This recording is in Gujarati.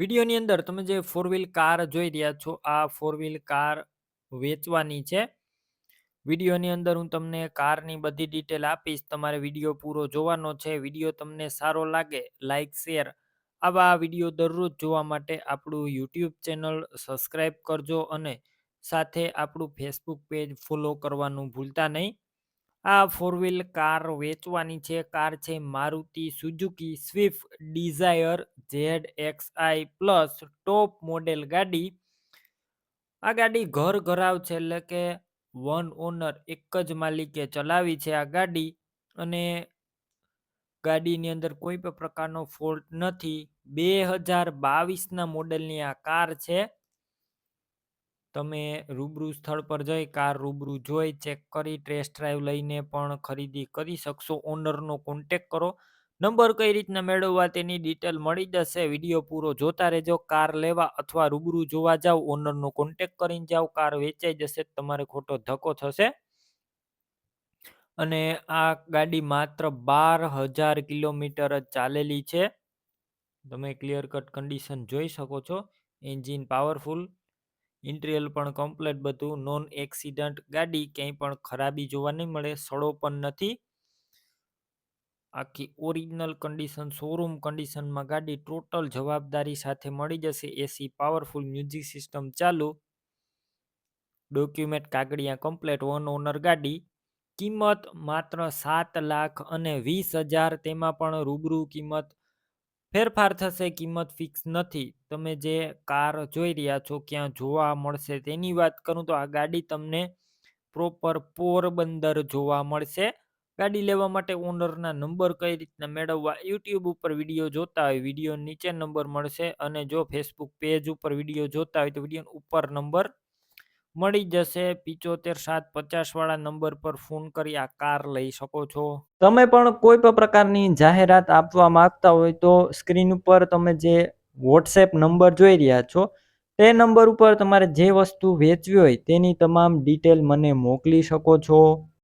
વિડીયોની અંદર તમે જે ફોર વ્હીલ કાર જોઈ રહ્યા છો, આ ફોર વ્હીલ કાર વેચવાની છે. વિડીયોની અંદર હું તમને કારની બધી ડિટેલ આપીશ, તમારે વીડિયો પૂરો જોવાનો છે, વીડિયો તમને સારો લાગે લાઇક શેર આવા વીડિયો દરરોજ જોવા માટે આપણું યુટ્યુબ ચેનલ સબસ્ક્રાઈબ કરજો અને સાથે આપણું ફેસબુક પેજ ફોલો કરવાનું ભૂલતા નહીં. આ ફોર વ્હીલ કાર વેચવાની છે કાર છે, Maruti Suzuki, Swift, Dzire Z X I plus top model ગાડી. આ ગાડી ઘર ઘરાવ છે એટલે કે વન ઓનર એક જ માલિકે ચલાવી છે આ ગાડી અને ગાડીની અંદર કોઈ પણ પ્રકારનો ફોલ્ટ નથી. બે હજાર બાવીસના મોડેલની આ કાર છે. તમે રૂબરૂ સ્થળ પર જઈ, કાર રૂબરૂ જોઈ, ચેક કરી, ટેસ્ટ ડ્રાઈવ લઈને પણ ખરીદી કરી શકશો. ઓનરનો કોન્ટેક કરો. નંબર કઈ રીતના મેળવવા તેની ડિટેલ મળી જશે. વીડિયો પૂરો જોતા રહેજો. કાર લેવા અથવા રૂબરૂ જોવા જાવ, ઓનરનો કોન્ટેક કરીને જાવ. કાર વેચાઈ જશે તમારે ખોટો ધક્કો થશે. અને આ ગાડી માત્ર બાર હજાર કિલોમીટર જ ચાલેલી છે. તમે ક્લિયર કટ કન્ડિશન જોઈ શકો છો. એન્જિન પાવરફુલ ઇન્ટિરિયર પણ કમ્પ્લેટ બધું, નોન એક્સિડન્ટ ગાડી ક્યાંય પણ ખરાબી જોવા નહીં મળે, સડો પણ નથી. આખી ઓરિજિનલ કન્ડિશન, શોરૂમ કન્ડિશનમાં ગાડી ટોટલ જવાબદારી સાથે મળી જશે, એસી પાવરફુલ મ્યુઝિક સિસ્ટમ ચાલુ. ડોક્યુમેન્ટ કાગળિયા કમ્પ્લેટ, વન ઓનર ગાડી. કિંમત માત્ર સાત લાખ અને વીસ હજાર, તેમાં પણ રૂબરૂ કિંમત ફેરફાર થશે, કિંમત ફિક્સ નથી. તમે જે કાર જોઈ રહ્યા છો, ક્યાં જોવા મળશે તેની વાત કરું તો આ ગાડી તમને પ્રોપર પોરબંદર જોવા મળશે. ગાડી લેવા માટે ઓનરના નંબર કઈ રીતના મેળવવા યુટ્યુબ ઉપર વીડિયો જોતા હોય વીડિયો નીચે નંબર મળશે અને જો ફેસબુક પેજ ઉપર વીડિયો જોતા હોય તો વીડિયો ઉપર નંબર મળી જશે. પિચોતેર સાત પચાસ વાળા નંબર પર ફોન કરી આ કાર લઈ શકો છો. તમે પણ કોઈ પણ પ્રકારની જાહેરાત આપવા માંગતા હોય તો સ્ક્રીન ઉપર તમે જે વોટ્સએપ નંબર જોઈ રહ્યા છો, તે નંબર ઉપર તમારે જે વસ્તુ વેચવી હોય તેની તમામ ડિટેલ મને મોકલી શકો છો.